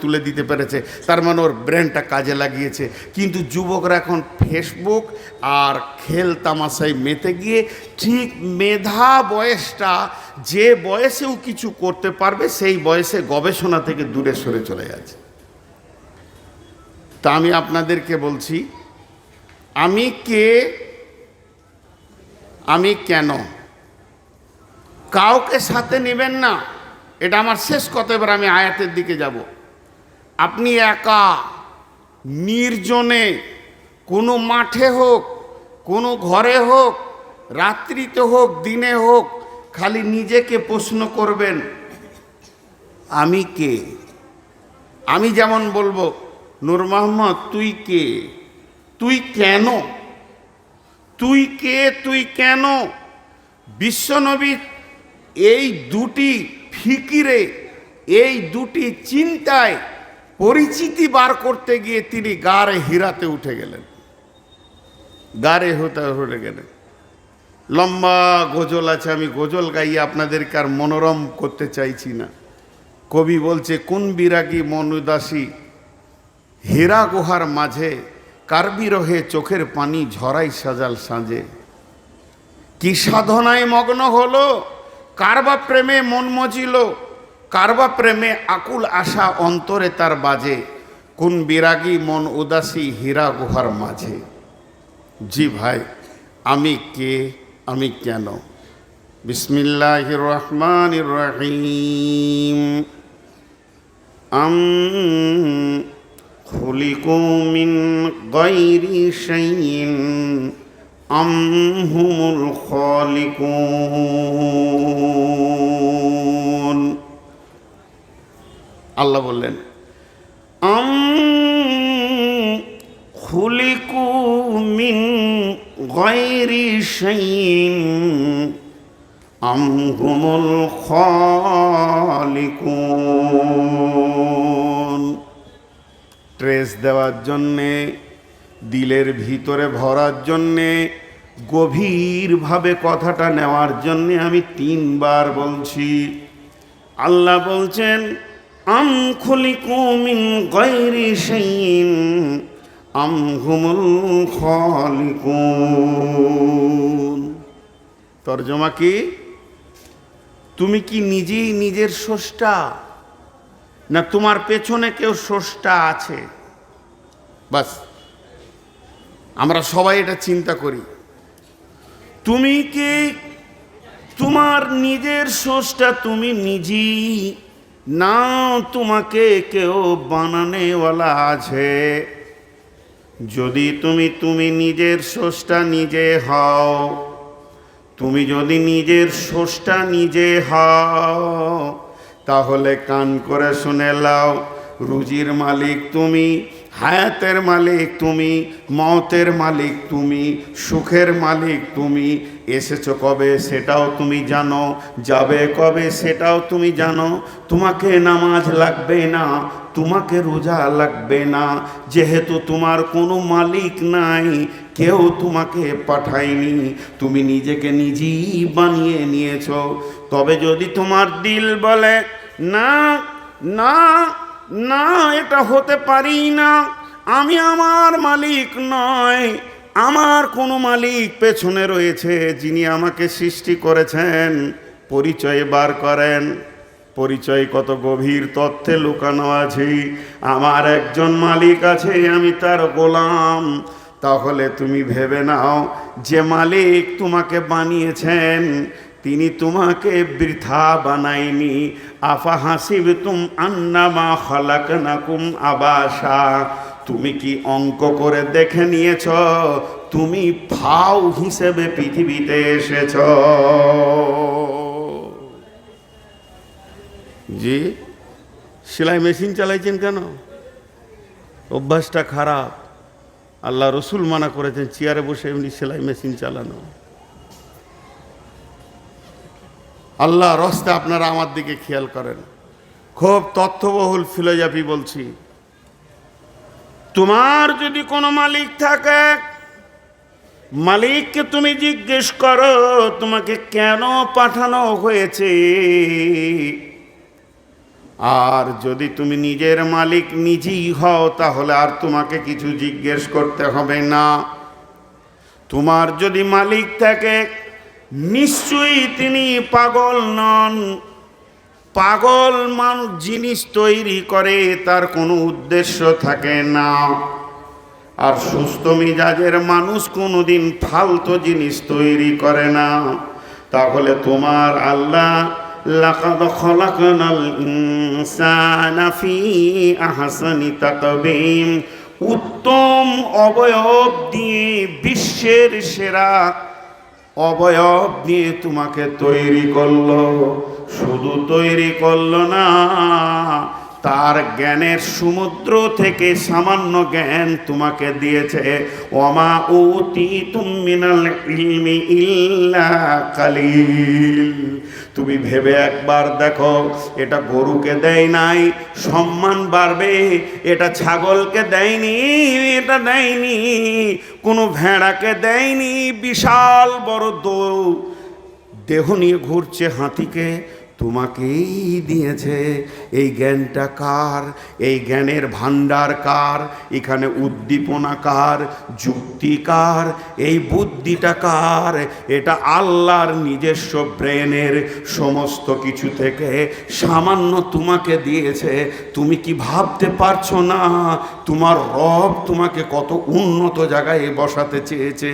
তুলে দিতে পেরেছে। তার মানে ওর ব্রেনটা কাজে লাগিয়েছে। কিন্তু যুবকরা এখন ফেসবুক আর খেল তামাশায় মেতে গিয়ে ঠিক মেধা বয়সটা যে বয়সেও কিছু করতে পারবে, সেই বয়সে গবেষণা থেকে দূরে সরে চলে যাচ্ছে। তা আমি আপনাদেরকে বলছি, আমি কে, আমি কেন? কাউকে সাথে নেবেন না। এটা আমার শেষ কথা, এবার আমি আয়াতের দিকে যাব। আপনি একা, নির্জনে, কোনো মাঠে হোক, কোনো ঘরে হোক, রাত্রিতে হোক, দিনে হোক, খালি নিজেকে প্রশ্ন করবেন, আমি কে? আমি যেমন বলব, নূর মোহাম্মদ তুই কে? তুই কেন? তুই কে? তুই কেন? বিশ্বনবী এই দুটি ফিকিরে, এই দুটি চিন্তায় পরিচিতি বার করতে গিয়ে তিনি গারে হীরাতে উঠে গেলেন। গারে হতে উঠে গেলেন। লম্বা গজল আছে, আমি গজল গাইয়ে আপনাদেরকে আর মনোরম করতে চাইছি না। কবি বলছে, কোন বিরাগী মন উদাসী? হীরা গুহার মাঝে কারবি রহে চোখের পানি ঝরাই সাজাল সাঁজে। কি সাধনায় মগ্ন হলো? কারবা প্রেমে মন মজিল? কারবা প্রেমে আকুল আশা অন্তরে তার বাজে, কোন বিরাগী মন উদাসী হীরা গুহার মাঝে। জি ভাই, আমি কে, আমি কেন? বিসমিল্লাহ রহমান রহিম। আম খুলিকু গৈরি শাইইন, আম হুমুল খালিকুন। আল্লাহ বললেন, আম খুলিকু মিন গয়রি শাইইন, আম হুমুল খালিকুন। ট্রেস দেওয়ার জন্যে, দিলের ভিতরে ভরার জন্যে, গভীরভাবে কথাটা নেওয়ার জন্যে আমি তিনবার বলছি। আল্লাহ বলছেন আম খুলিকু মিন গৈরি শাইইন, আম হুমুল খালিকুন। তর্জমা কি? তুমি কি নিজেই নিজের স্রষ্টা? না তোমার পেছনে কেউ স্রষ্টা আছে? বাস, আমরা সবাই এটা চিন্তা করি। তুমি কি তোমার নিজের স্রষ্টা, তুমি নিজেই না তোমাকে কেউ বানানেওয়ালা আছে। যদি তুমি তুমি নিজের স্রষ্টা নিজে হও, তুমি যদি নিজের স্রষ্টা নিজে হও, তাহলে কান করে শুনে লাও, রুজির মালিক তুমি হায়াতের মালিক তুমি, মতের মালিক তুমি, সুখের মালিক তুমি। এসেছ কবে সেটাও তুমি জানো, যাবে কবে সেটাও তুমি জানো। তোমাকে নামাজ লাগবে না, তোমাকে রোজা লাগবে না। যেহেতু তোমার কোনো মালিক নাই, কেউ তোমাকে পাঠায়নি। তুমি নিজেকে নিজেই বানিয়ে নিয়েছো। তবে যদি তোমার দিল বলে, না না না, এটা হতে পারি না। আমি আমার মালিক নয়, আমার কোনো মালিক পেছনে রয়েছে যিনি আমাকে সৃষ্টি করেছেন, পরিচয় বার করেন। পরিচয় কত গভীর তথ্যে লুকানো আছে। আমার একজন মালিক আছে, আমি তার গোলাম। তাহলে তুমি ভেবে নাও, যে মালিক তোমাকে বানিয়েছেন তিনি তোমাকে বৃথা বানায়নি। আফা হাসিব তুম আন্নামা খালাক নাকুম আবাসা। তুমি কি অঙ্ক করে দেখে নিয়েছ? তুমি ফাও হিসেবে পৃথিবীতে এসেছ। জি, সেলাই মেশিন চালাইছেন কেন? অভ্যাসটা খারাপ। আল্লাহ রসুল মানা করেছেন, চেয়ারে বসে এমনি সেলাই মেশিন চালানো। আল্লাহ রস্তে আপনারা আমার দিকে খেয়াল করেন। খুব তথ্যবহুল ফিলোজফি বলছি। তোমার যদি কোনো মালিক থাকে, মালিককে তুমি জিজ্ঞেস করো, তোমাকে কেন পাঠানো হয়েছে? আর যদি তুমি নিজের মালিক নিজেই হও, তাহলে আর তোমাকে কিছু জিজ্ঞেস করতে হবে না। তোমার যদি মালিক থাকে নিশ্চয়ই তিনি পাগল নন। পাগল মানুষ জিনিস তৈরি করে, তার কোনো উদ্দেশ্য থাকে না। আর সুস্থ মিজাজের মানুষ কোনোদিন ফালতু জিনিস তৈরি করে না। তাহলে তোমার আল্লাহ উত্তম অবয়ব দিয়ে বিশ্বের সেরা অবয়ব দিয়ে তোমাকে তৈরি করল। শুধু তৈরি করল না তার জ্ঞানের সমুদ্র থেকে সামান্য জ্ঞান তোমাকে দিয়েছে। ওমা উতি তুমিনাল ইলমি ইল্লা কালিল। তুমি ভেবে একবার দেখো, এটা গরুকে দেয় নাই, সম্মান বাড়বে, এটা ছাগলকে দেয়নি, এটা দেয়নি, কোনো ভেড়াকে দেয়নি, বিশাল বড় দৌ দেহ নিয়ে ঘুরছে হাতিকে তোমাকেই দিয়েছে। এই জ্ঞানটা কার? এই জ্ঞানের ভাণ্ডার কার? এখানে উদ্দীপনা কার? যুক্তি কার? এই বুদ্ধিটা কার? এটা আল্লাহর নিজস্ব ব্রেনের সমস্ত কিছু থেকে সামান্য তোমাকে দিয়েছে। তুমি কি ভাবতে পারছ না? তোমার রব তোমাকে কত উন্নত জায়গায় বসাতে চেয়েছে।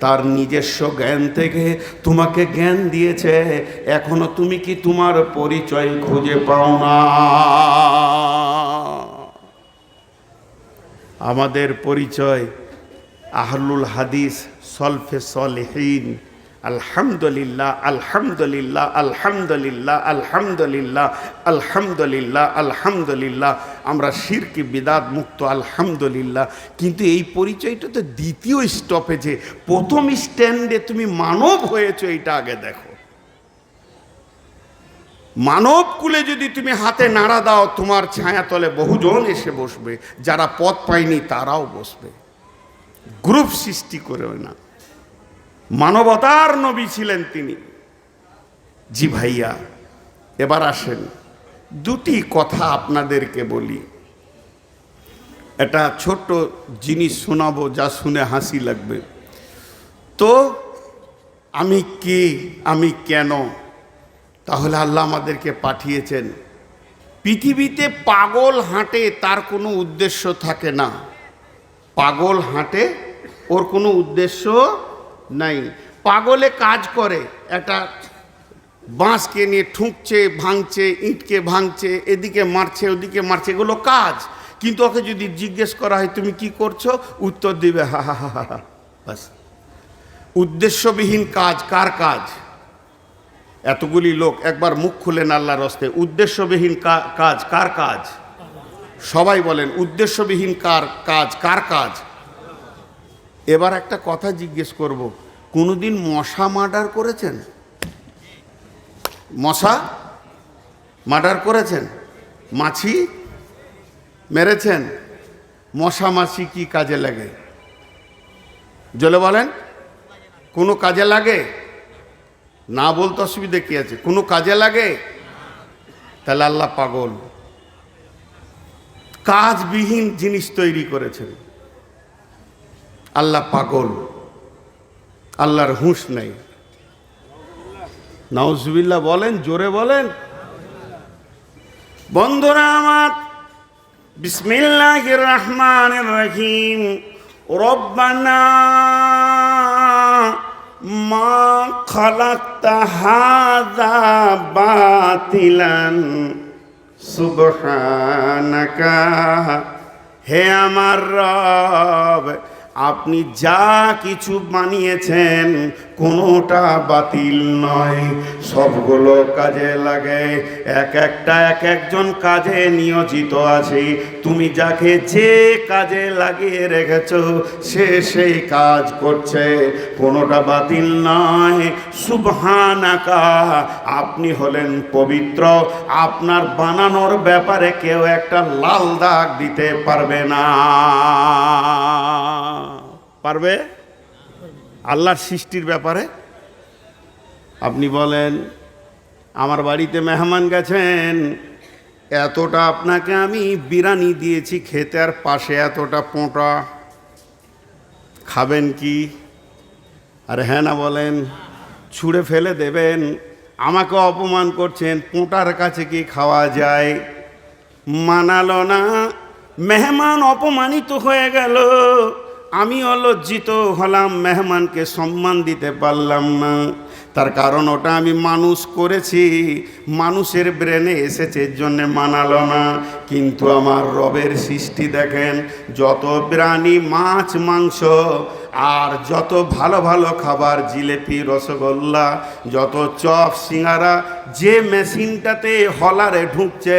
তার নিজস্ব জ্ঞান থেকে তোমাকে জ্ঞান দিয়েছে। এখনও তুমি কি তোমার পরিচয় খুঁজে পাও না। আমাদের পরিচয় আহলুল হাদিস সলফে সলেহীন। আলহামদুলিল্লাহ আলহামদুলিল্লাহ আলহামদুলিল্লাহ আলহামদুলিল্লাহ আলহামদুলিল্লাহ আলহামদুলিল্লাহ। আমরা শিরকি, বিদাত, মুক্ত, আলহামদুলিল্লাহ। কিন্তু এই পরিচয়টা তো দ্বিতীয় স্টপেজে, প্রথম স্ট্যান্ডে তুমি মানব হয়েছো, এইটা আগে দেখো। মানব কুলে যদি তুমি হাতে নাড়া দাও, তোমার ছায়াতলে বহুজন এসে বসবে। যারা পথ পায়নি, তারাও বসবে। গ্রুপ সৃষ্টি করেও না। মানবতার নবী ছিলেন তিনি। জি ভাইয়া, এবার আসেন। দুটি কথা আপনাদেরকে বলি। এটা ছোট্ট জিনিস শোনাবো, যা শুনে হাসি লাগবে। তো, আমি কে, আমি কেন তাহলে আল্লাহ আমাদেরকে পাঠিয়েছেন। পৃথিবীতে পাগল হাঁটে তার কোনো উদ্দেশ্য থাকে না। পাগল হাঁটে ওর কোনো উদ্দেশ্য নাই। পাগলে কাজ করে, একটা বাঁশকে নিয়ে ঠুকছে, ভাঙছে, ইঁটকে ভাঙছে, এদিকে মারছে, ওদিকে মারছে, এগুলো কাজ। কিন্তু ওকে যদি জিজ্ঞেস করা হয়, তুমি কি করছ? উত্তর দিবে, হা হা হা হা বাস। উদ্দেশ্যবিহীন কাজ, কার কাজ? এতগুলি লোক একবার মুখ খুলেন আল্লাহর হস্তে, উদ্দেশ্যবিহীন কাজ, কার কাজ? সবাই বলেন, উদ্দেশ্যবিহীন কার কাজ কার কাজ? এবার একটা কথা জিজ্ঞেস করব, কোনোদিন মশা মার্ডার করেছেন? মশা মার্ডার করেছেন? মাছি মেরেছেন? মশা মাছি কি কাজে লাগে? জলে বলেন, কোনো কাজে লাগে? না বলতে অসুবিধা কি আছে? কোনো কাজে লাগে? তাহলে আল্লাহ পাগল। কাজবিহীন জিনিস তৈরি করেছেন। আল্লাহ পাগল। আল্লাহর হুঁশ নেই। নাউজুবিল্লাহ বলেন, জোরে বলেন। বন্ধুরা আমার বিসমিল্লাহ রহমান রহিম। রব্বানা মা খালাক্তা হাজা বাতিলান সুবহানাকা হে আমার রব। আপনি যা কিছু বানিয়েছেন, কোনোটা বাতিল নয়। সবগুলো কাজে লাগে। এক একটা, এক একজন কাজে নিয়োজিত আছে। তুমি যাকে যে কাজে লাগিয়ে রেখেছ, সে সেই কাজ করছে। কোনোটা বাতিল নয়। সুবহানাকা, আপনি হলেন পবিত্র। আপনার বানানোর ব্যাপারে কেউ একটা লাল দাগ দিতে পারবে না। পারবে? আল্লাহর সৃষ্টির ব্যাপারে। আপনি বলেন, আমার বাড়িতে মেহমান গেছেন, এতটা আপনাকে আমি বিরানি দিয়েছি, খেতে আর পাশে এতটা পোঁটা। খাবেন কি? আর হ্যাঁ না বলেন, ছুঁড়ে ফেলে দেবেন। আমাকে অপমান করছেন, পোঁটার কাছে কি খাওয়া যায়? মানালো না, মেহমান অপমানিত হয়ে গেল। আমি অলজ্জিত হলাম, মেহমানকে সম্মান দিতে পারলাম না। তার কারণ ওটা আমি মানুষ করেছি, মানুষের ব্রেনে এসেছে, এর জন্যে মানালো না। কিন্তু আমার রবের সৃষ্টি দেখেন, যত প্রাণী, মাছ, মাংস, আর যত ভালো ভালো খাবার, জিলেপি, রসগোল্লা, যত চপ, সিঙ্গারা, যে মেশিনটাতে হলারে ঢুকছে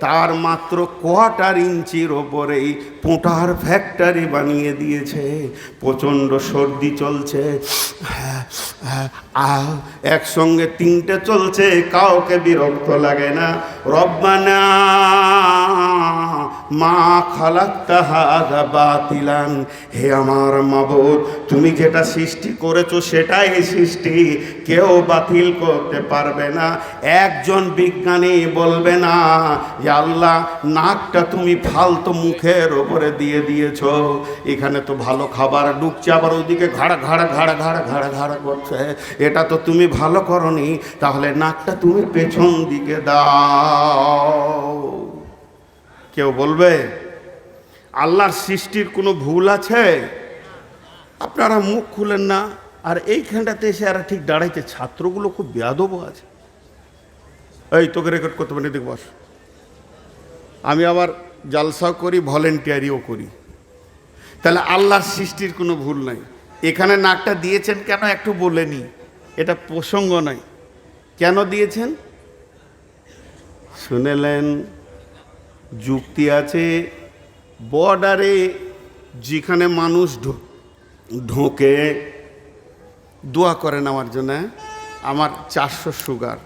তার মাত্র কোয়াটার ইঞ্চির ওপরেই পোটার ফ্যাক্টরি বানিয়ে দিয়েছে। প্রচণ্ড সর্দি চলছে। একসঙ্গে তিনটে চলছে, কাউকে বিরক্ত লাগে না। রব্বানা। মা খালাক্তা হাদা বাতিলান। হে আমার মাবুদ, তুমি যেটা সৃষ্টি করেছ সেটাই সৃষ্টি। কেউ বাতিল করতে পারবে না। একজন বিজ্ঞানী বলবে না যে আল্লাহ, নাকটা তুমি ফালতু মুখের ওপরে দিয়ে দিয়েছ। এখানে তো ভালো খাবার ঢুকছে, আবার ওদিকে ঘাড়া ঘাড়া ঘাড়া ঘাড়া ঘাড়া ঘাড়া করছে। এটা তো তুমি ভালো করনি, তাহলে নাকটা তুমি পেছন দিকে দাও। কেউ বলবে, আল্লাহর সৃষ্টির কোনো ভুল আছে? আপনারা মুখ খুলেন না, আর এইখানটাতে এসে আর ঠিক দাঁড়াইতে, ছাত্রগুলো খুব বেয়াদবও আছে। এই, তোকে রেকর্ড করতে পারি দেখ বস। আমি আবার জালসাও করি ভলেন্টিয়ারিও করি। তাহলে আল্লাহর সৃষ্টির কোনো ভুল নাই। এখানে নাকটা দিয়েছেন কেন একটু বলেনি এটা প্রসঙ্গ নয়। কেন দিয়েছেন? শুনেলেন যুক্তি আছে বর্ডারে যেখানে মানুষ ঢোকে, দোয়া করেন আমার জন্য? আমার চারশো সুগার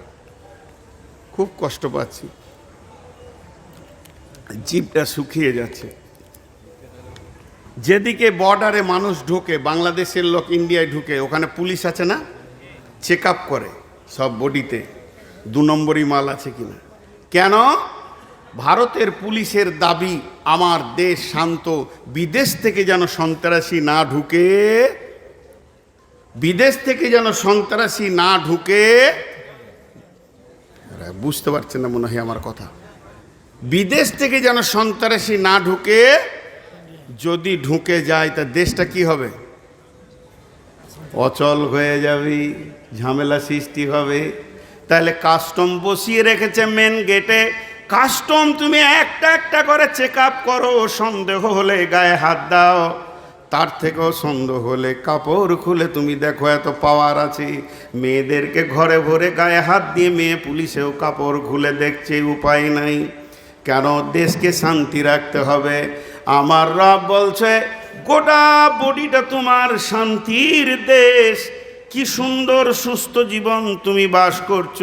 খুব কষ্ট পাচ্ছি। জিভটা শুকিয়ে যাচ্ছে। যেদিকে বর্ডারে মানুষ ঢোকে, বাংলাদেশের লোক ইন্ডিয়ায় ঢুকে, ওখানে পুলিশ আছে না? চেক করে সব বডিতে দু নম্বরই মাল আছে কিনা? কেন? ভারতের পুলিশের দাবি, আমার দেশ শান্ত, বিদেশ থেকে যেন সন্ত্রাসী না ঢুকে, বিদেশ থেকে যেন সন্ত্রাসী না ঢুকে। বুঝতে পারছেন না মনে হয় আমার কথা। বিদেশ থেকে যেন সন্ত্রাসী না ঢুকে, যদি ঢুকে যায়, তা দেশটা কি হবে? অচল হয়ে যাবে, ঝামেলা সৃষ্টি হবে। তাহলে কাস্টম বসিয়ে রেখেছে মেন গেটে কাস্টম, তুমি একটা একটা করে চেক আপ করো, সন্দেহ হলে গায়ে হাত দাও। তার থেকেও সন্দেহ হলে কাপড় খুলে তুমি দেখো, এত পাওয়ার আছে। মেয়েদেরকে ঘরে ভরে গায়ে হাত দিয়ে মেয়ে পুলিশেও কাপড় খুলে দেখছে, উপায় নাই। কেন দেশকে শান্তি রাখতে হবে? আমার রব বলছে, গোটা বডিটা তোমার শান্তির দেশ। কি সুন্দর, সুস্থ জীবন তুমি বাস করছ।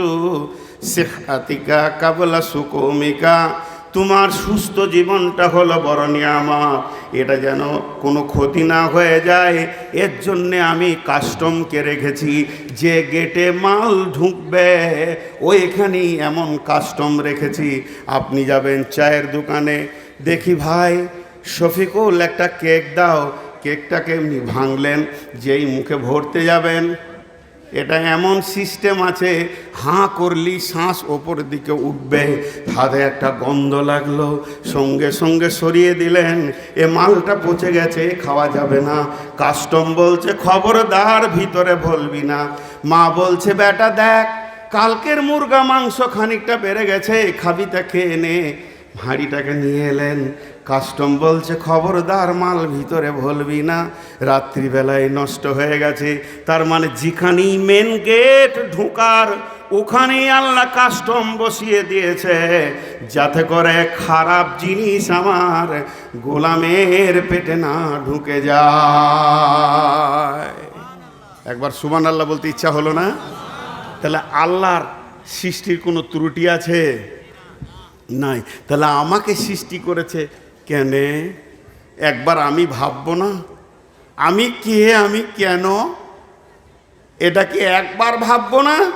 সেহাতিকা কাবলা সুকমিকা, তোমার সুস্থ জীবনটা হলো বড় নিয়ামত। এটা যেন কোনো ক্ষতি না হয়ে যায়। এর জন্যে আমি কাস্টমকে রেখেছি, যে গেটে মাল ঢুকবে, ওইখানেই এমন কাস্টম রেখেছি। আপনি যাবেন চায়ের দোকানে। দেখি ভাই, শফিকুল একটা কেক দাও। কেকটাকে এমনি ভাঙলেন, যেই মুখে ভরতে যাবেন। এটা এমন সিস্টেম আছে, হাঁ করলি শ্বাস ওপরের দিকে উঠবে। হাতে একটা গন্ধ লাগল, সঙ্গে সঙ্গে সরিয়ে দিলেন। এ মালটা পচে গেছে, খাওয়া যাবে না। কাস্টম বলছে, খবরদার, ভিতরে বলবি না। মা বলছে, বেটা দেখ, কালকের মুরগা মাংস খানিকটা বেড়ে গেছে খাবিটা খেয়ে নে। হাঁড়িটাকে নিয়ে এলেন। কাস্টম বলছে, খবরদার, মাল ভিতরে ভুলবি না। রাত্রিবেলায় নষ্ট হয়ে গেছে। তার মানে যেখানেই মেন গেট ঢোকার, ওখানেই আল্লাহ কাস্টম বসিয়ে দিয়েছে। যাতে করে খারাপ জিনিস আমার গোলামের পেটে না ঢুকে যায়। একবার সুমান আল্লাহ বলতে ইচ্ছা হলো না? তাহলে আল্লাহর সৃষ্টির কোনো ত্রুটি আছে? নাই। তাহলে আমাকে সৃষ্টি করেছে কেন? একবার আমি ভাবব না। আমি কে আমি কেন? এটা কি একবার ভাবব না?